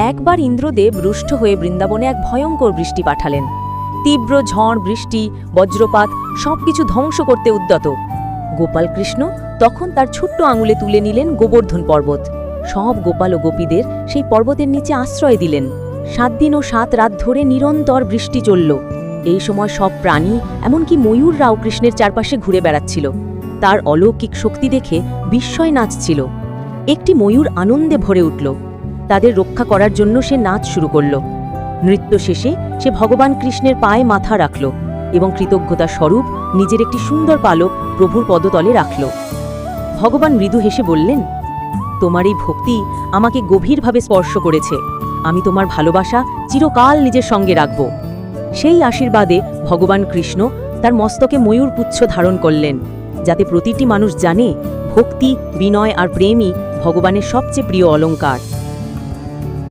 একবার ইন্দ্রদেব রুষ্ট হয়ে বৃন্দাবনে এক ভয়ঙ্কর বৃষ্টি পাঠালেন। তীব্র ঝড়, বৃষ্টি, বজ্রপাত, সবকিছু ধ্বংস করতে উদ্যত। গোপালকৃষ্ণ তখন তার ছোট্ট আঙুলে তুলে নিলেন গোবর্ধন পর্বত। সব গোপাল ও গোপীদের সেই পর্বতের নিচে আশ্রয় দিলেন। সাত দিন ও সাত রাত ধরে নিরন্তর বৃষ্টি চলল। এই সময় সব প্রাণী, এমনকি ময়ূররাও কৃষ্ণের চারপাশে ঘুরে বেড়াচ্ছিল। তার অলৌকিক শক্তি দেখে বিস্ময় নাচছিল। একটি ময়ূর আনন্দে ভরে উঠল। তাদের রক্ষা করার জন্য সে নাচ শুরু করল। নৃত্য শেষে সে ভগবান কৃষ্ণের পায়ে মাথা রাখল এবং কৃতজ্ঞতা স্বরূপ নিজের একটি সুন্দর পালক প্রভুর পদতলে রাখল। ভগবান মৃদু হেসে বললেন, তোমার এই ভক্তি আমাকে গভীরভাবে স্পর্শ করেছে। আমি তোমার ভালোবাসা চিরকাল নিজের সঙ্গে রাখব। সেই আশীর্বাদে ভগবান কৃষ্ণ তার মস্তকে ময়ূর পুচ্ছ ধারণ করলেন, যাতে প্রতিটি মানুষ জানে ভক্তি, বিনয় আর প্রেমই ভগবানের সবচেয়ে প্রিয় অলঙ্কার